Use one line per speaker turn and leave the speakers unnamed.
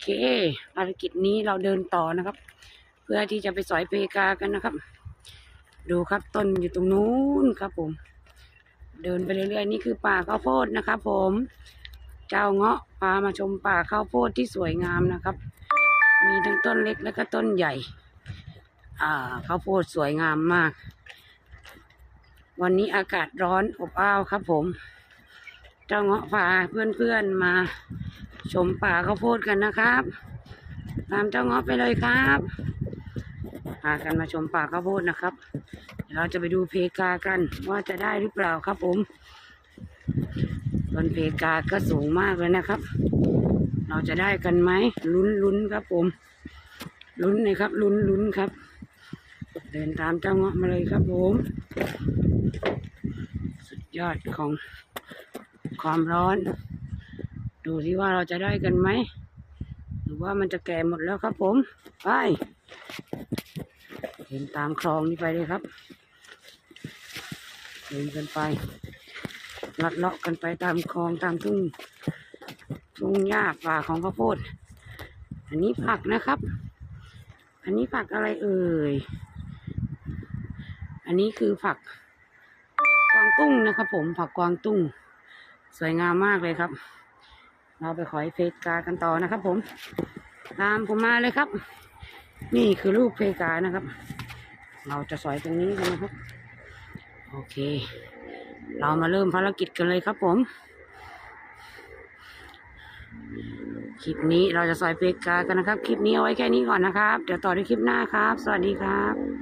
เคภารกิจนี้เราเดินต่อนะครับ เพื่อที่จะไปสอยเพกากันนะครับ ดูครับต้นอยู่ตรงนู้นครับผม เดินไปเรื่อยๆนี่คือป่าข้าวโพดนะครับผม เจ้าเงาะพามาชมป่าข้าวโพดที่สวยงามนะครับ มีทั้งต้นเล็กและก็ต้นใหญ่ อ่าข้าวโพดสวยงามมาก วันนี้อากาศร้อนอบอ้าวครับผม เจ้าเงาะพาเพื่อนๆมา ชมป่าข้าวโพดกันนะครับตามเจ้าเงาะไปเลยครับพากันมาชมป่าข้าวโพดนะครับเดี๋ยวเราจะไปดูเพกากันว่าจะได้หรือเปล่าครับผมต้นเพกาก็สูงมากเลยนะครับ เราจะได้กันไหมลุ้นลุ้นครับผม ลุ้นเลยครับ ลุ้นลุ้นครับ เดินตามเจ้าเงาะมาเลยครับผม สุดยอดของความร้อน ดูสิว่าเราจะได้กันไหม หรือว่ามันจะแก่หมดแล้วครับผมไปเดินตามคลองนี้ไปเลยครับเดินกันไปลัดเลาะกันไปตามคลองตามทุ่งทุ่งหญ้าป่าของข้าวโพด อันนี้ผักนะครับ อันนี้ผักอะไรเอ่ย อันนี้คือผักกวางตุ้งนะครับผมผักกวางตุ้ง สวยงามมากเลยครับ เราไปขอยเพกากันต่อนะครับผม ตามผมมาเลยครับ นี่คือลูกเพกานะครับ เราจะสอยตรงนี้กันนะครับ โอเค เรามาเริ่มภารกิจกันเลยครับผม คลิปนี้เราจะสอยเพกากันนะครับ คลิปนี้เอาไว้แค่นี้ก่อนนะครับ เดี๋ยวต่อในคลิปหน้าครับ สวัสดีครับ